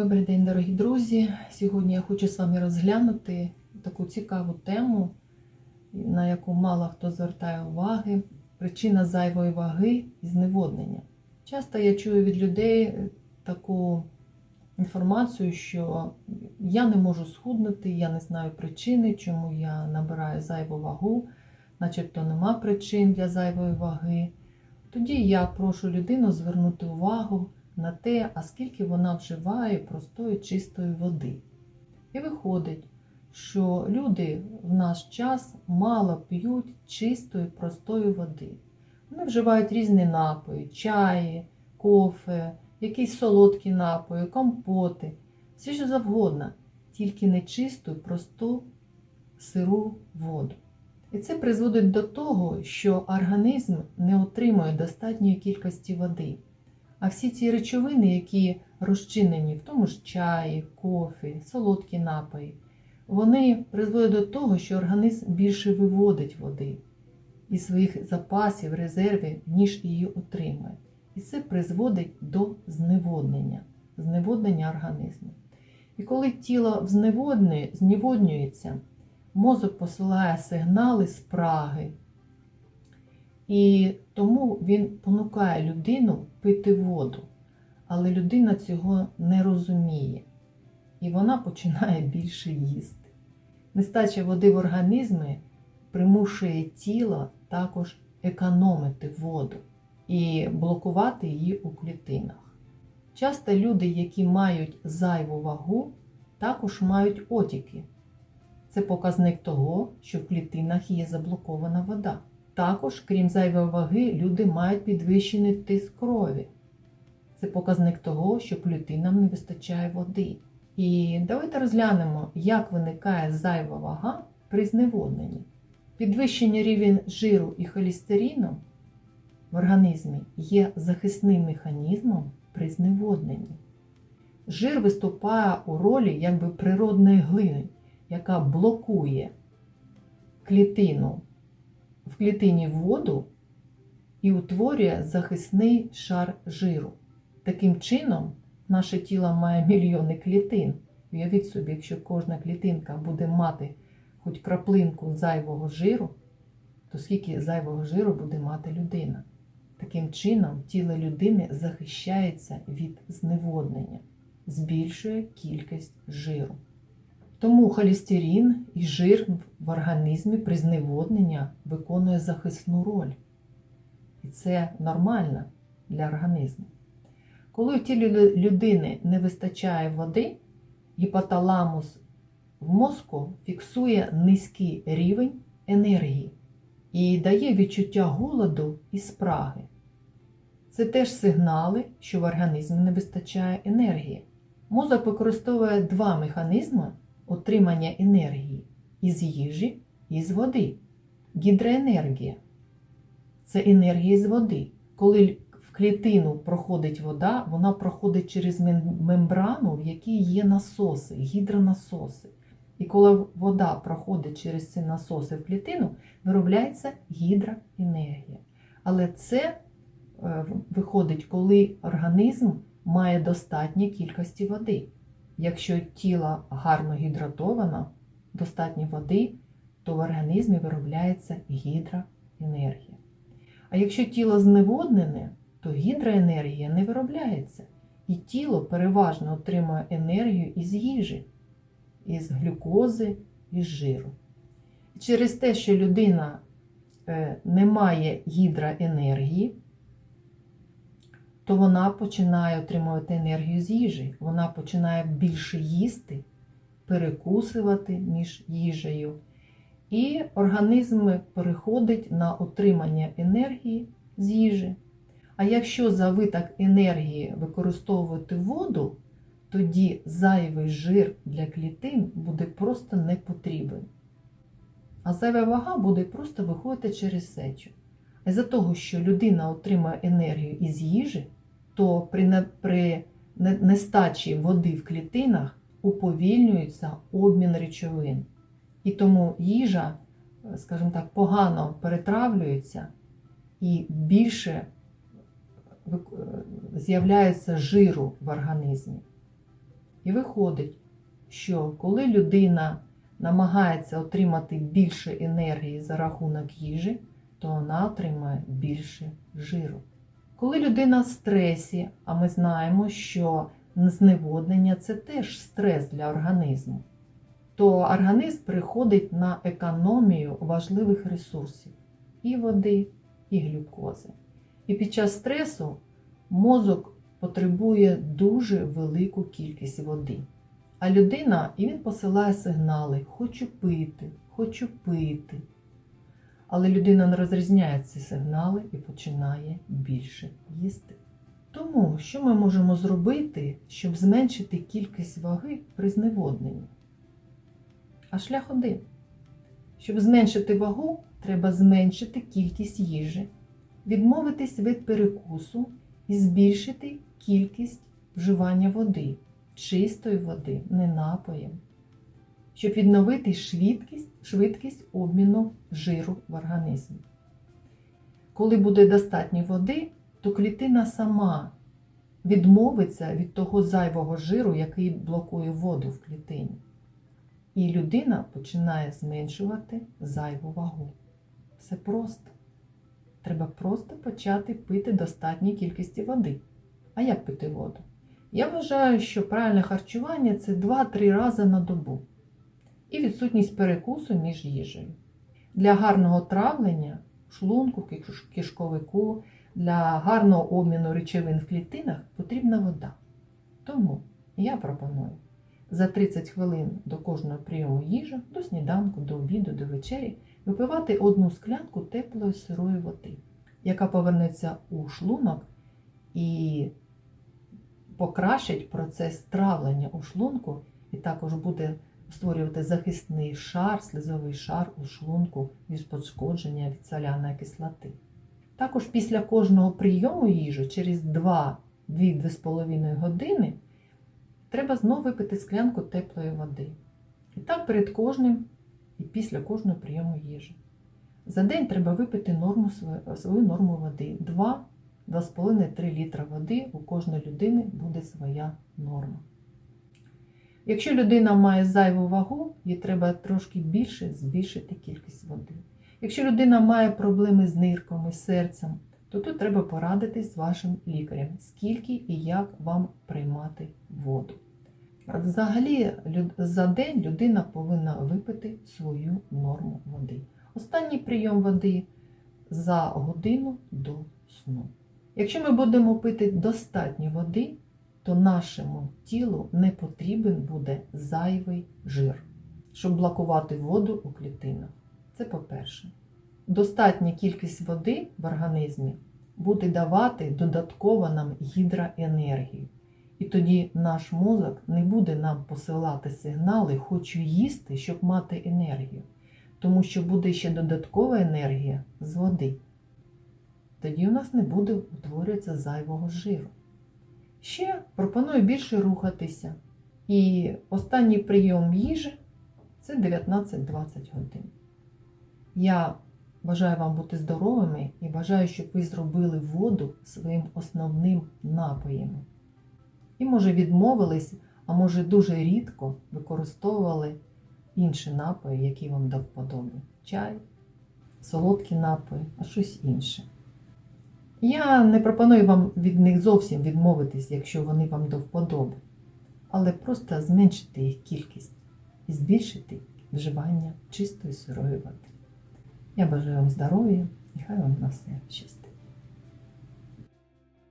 Добрий день, дорогі друзі. Сьогодні я хочу з вами розглянути таку цікаву тему, на яку мало хто звертає уваги. Причина зайвої ваги і зневоднення. Часто я чую від людей таку інформацію, що я не можу схуднути, я не знаю причини, чому я набираю зайву вагу, начебто нема причин для зайвої ваги. Тоді я прошу людину звернути увагу на те, а скільки вона вживає простої чистої води. І виходить, що люди в наш час мало п'ють чистої простої води. Вони вживають різні напої, чаї, кофе, якісь солодкі напої, компоти, все що завгодно, тільки не чисту, просту сиру воду. І це призводить до того, що організм не отримує достатньої кількості води. А всі ці речовини, які розчинені в тому ж чаї, кофі, солодкі напої, вони призводять до того, що організм більше виводить води із своїх запасів, резервів, ніж її отримує. І це призводить до зневоднення, зневоднення організму. І коли тіло зневоднюється, мозок посилає сигнали спраги. І тому він понукає людину пити воду. Але людина цього не розуміє. І вона починає більше їсти. Нестача води в організмі примушує тіло також економити воду і блокувати її у клітинах. Часто люди, які мають зайву вагу, також мають отіки. Це показник того, що в клітинах є заблокована вода. Також, крім зайвої ваги, люди мають підвищений тиск крові. Це показник того, що клітинам не вистачає води. І давайте розглянемо, як виникає зайва вага при зневодненні. Підвищення рівень жиру і холестерину в організмі є захисним механізмом при зневодненні. Жир виступає у ролі якби природної глини, яка блокує клітину в клітині воду і утворює захисний шар жиру. Таким чином, наше тіло має мільйони клітин. Уявіть собі, якщо кожна клітинка буде мати хоч краплинку зайвого жиру, то скільки зайвого жиру буде мати людина? Таким чином, тіло людини захищається від зневоднення, збільшує кількість жиру. Тому холестерин і жир в організмі при зневодненні виконує захисну роль. І це нормально для організму. Коли в тілі людини не вистачає води, гіпоталамус в мозку фіксує низький рівень енергії і дає відчуття голоду і спраги. Це теж сигнали, що в організмі не вистачає енергії. Мозок використовує два механізми отримання енергії із їжі і з води. Гідроенергія це енергія з води. Коли в клітину проходить вода, вона проходить через мембрану, в якій є насоси, гідронасоси. І коли вода проходить через ці насоси в клітину, виробляється гідроенергія. Але це е, виходить, коли організм має достатні кількості води. Якщо тіло гарно гідратовано, достатньо води, то в організмі виробляється гідроенергія. А якщо тіло зневоднене, то гідроенергія не виробляється. І тіло переважно отримує енергію із їжі, із глюкози, із жиру. Через те, що людина е, не має гідроенергії, то вона починає отримувати енергію з їжі. Вона починає більше їсти, перекусувати між їжею. І організм переходить на отримання енергії з їжі. А якщо за виток енергії використовувати воду, тоді зайвий жир для клітин буде просто не потрібен. А зайва вага буде просто виходити через сечу. А за того, що людина отримує енергію із їжі, то при, при нестачі води в клітинах уповільнюється обмін речовин. І тому їжа, скажімо так, погано перетравлюється і більше з'являється жиру в організмі. І виходить, що коли людина намагається отримати більше енергії за рахунок їжі, то вона отримає більше жиру. Коли людина в стресі, а ми знаємо, що зневоднення це теж стрес для організму, то організм приходить на економію важливих ресурсів і води, і глюкози. І під час стресу мозок потребує дуже велику кількість води. А людина і він посилає сигнали: хочу пити, хочу пити. Але людина не розрізняє ці сигнали і починає більше їсти. Тому що ми можемо зробити, щоб зменшити кількість ваги при зневодненні? А шлях один. Щоб зменшити вагу, треба зменшити кількість їжі, відмовитись від перекусу і збільшити кількість вживання води, чистої води, не напоєм, щоб відновити швидкість, швидкість обміну жиру в організмі. Коли буде достатньо води, то клітина сама відмовиться від того зайвого жиру, який блокує воду в клітині. І людина починає зменшувати зайву вагу. Все просто. Треба просто почати пити достатній кількості води. А як пити воду? Я вважаю, що правильне харчування це 2-3 рази на добу і відсутність перекусу між їжею. Для гарного травлення шлунку, киш- кишковику, для гарного обміну речовин в клітинах потрібна вода. Тому я пропоную за 30 хвилин до кожного прийому їжі, до сніданку, до обіду, до вечері випивати одну склянку теплої сирої води, яка повернеться у шлунок і покращить процес травлення у шлунку, і також буде створювати захисний шар, слизовий шар у шлунку від пошкодження від соляної кислоти. Також після кожного прийому їжі через 2-2,5 години треба знову випити склянку теплої води. І так перед кожним і після кожного прийому їжі. За день треба випити норму, свою норму води. 2-2,5-3 літра води у кожної людини буде своя норма. Якщо людина має зайву вагу, їй треба трошки більше збільшити кількість води. Якщо людина має проблеми з нирками, серцем, то тут треба порадитись з вашим лікарем, скільки і як вам приймати воду. Взагалі, за день людина повинна випити свою норму води. Останній прийом води за годину до сну. Якщо ми будемо пити достатньо води, то нашому тілу не потрібен буде зайвий жир, щоб блокувати воду у клітинах. Це по-перше. Достатня кількість води в організмі буде давати додатково нам гідроенергію. І тоді наш мозок не буде нам посилати сигнали хочу їсти, щоб мати енергію. Тому що буде ще додаткова енергія з води. Тоді у нас не буде утворюватися зайвого жиру. Ще пропоную більше рухатися. І останній прийом їжі це 19-20 годин. Я бажаю вам бути здоровими і бажаю, щоб ви зробили воду своїм основним напоєм. І, може, відмовились, а може, дуже рідко використовували інші напої, які вам до вподоби. Чай, солодкі напої, а щось інше. Я не пропоную вам від них зовсім відмовитись, якщо вони вам до вподоби, але просто зменшити їх кількість і збільшити вживання чистої сирої води. Я бажаю вам здоров'я і хай вам на все щастить.